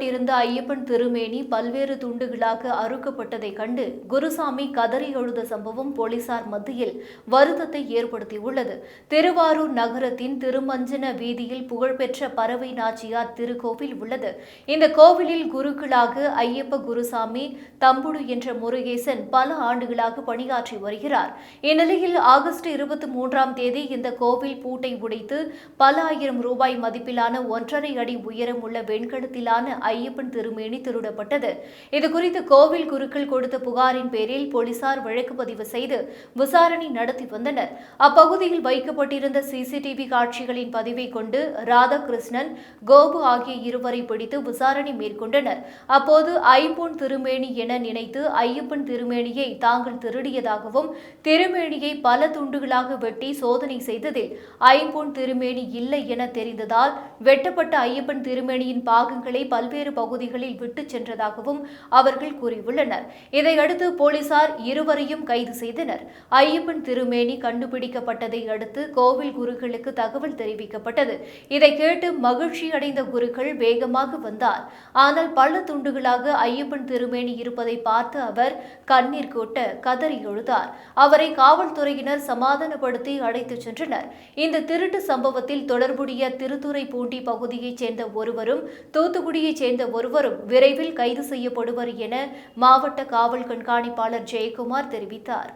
கட்டப்பட்டிருந்த ஐயப்பன் திருமேனி பல்வேறு துண்டுகளாக அறுக்கப்பட்டதைக் கண்டு குருசாமி கதறி எழுத சம்பவம் போலீசார் மத்தியில் வருத்தத்தை ஏற்படுத்தியுள்ளது. திருவாரூர் நகரத்தின் திருமஞ்சன வீதியில் புகழ்பெற்ற பறவை நாச்சியார் திருக்கோவில் உள்ளது. இந்த கோவிலில் குருக்களாக ஐயப்ப குருசாமி தம்புடு என்ற முருகேசன் பல ஆண்டுகளாக பணியாற்றி வருகிறார். இந்நிலையில் ஆகஸ்ட் இருபத்தி மூன்றாம் தேதி இந்த கோவில் பூட்டை உடைத்து பல ஆயிரம் ரூபாய் மதிப்பிலான ஒன்றரை அடி உயரம் உள்ள வெண்கலத்திலான ஐயப்பன் திருமேனி திருடப்பட்டது. இதுகுறித்து கோவில் குருக்கள் கொடுத்த புகாரின் பேரில் போலீசார் வழக்கு பதிவு செய்து விசாரணை நடத்தி வந்தனர். அப்பகுதியில் வைக்கப்பட்டிருந்த சிசிடிவி காட்சிகளின் பதிவை கொண்டு ராதாகிருஷ்ணன் கோபு ஆகிய இருவரை பிடித்து விசாரணை மேற்கொண்டனர். அப்போது ஐம்பொன் திருமேனி என நினைத்து ஐயப்பன் திருமேனியை தாங்கள் திருடியதாகவும் திருமேனியை பல துண்டுகளாக வெட்டி சோதனை செய்ததில் ஐம்பொன் திருமேனி இல்லை என தெரிந்ததால் வெட்டப்பட்ட ஐயப்பன் திருமேனியின் பாகங்களை பல்வேறு பகுதிகளில் விட்டுச் சென்றதாகவும் அவர்கள் கூறியுள்ளனர். இதையடுத்து போலீசார் இருவரையும் கைது செய்தனர். ஐயப்பன் திருமேனி கண்டுபிடிக்கப்பட்டதை அடுத்து கோவில் குருக்களுக்கு தகவல் தெரிவிக்கப்பட்டது. இதை கேட்டு மகிழ்ச்சி அடைந்த குருக்கள் வேகமாக வந்தார். ஆனால் பல துண்டுகளாக ஐயப்பன் திருமேனி இருப்பதை பார்த்து அவர் கண்ணீர் கொட்ட கதறி எழுதார் அவரை காவல்துறையினர் சமாதானப்படுத்தி அழைத்துச் சென்றனர். இந்த திருட்டு சம்பவத்தில் தொடர்புடைய திருத்துறை பூண்டி பகுதியைச் சேர்ந்த ஒருவரும் தூத்துக்குடியைச் சேர்ந்த ஒருவரும் விரைவில் கைது செய்யப்படுவர் என மாவட்ட காவல் கண்காணிப்பாளர் ஜெயக்குமார் தெரிவித்தார்.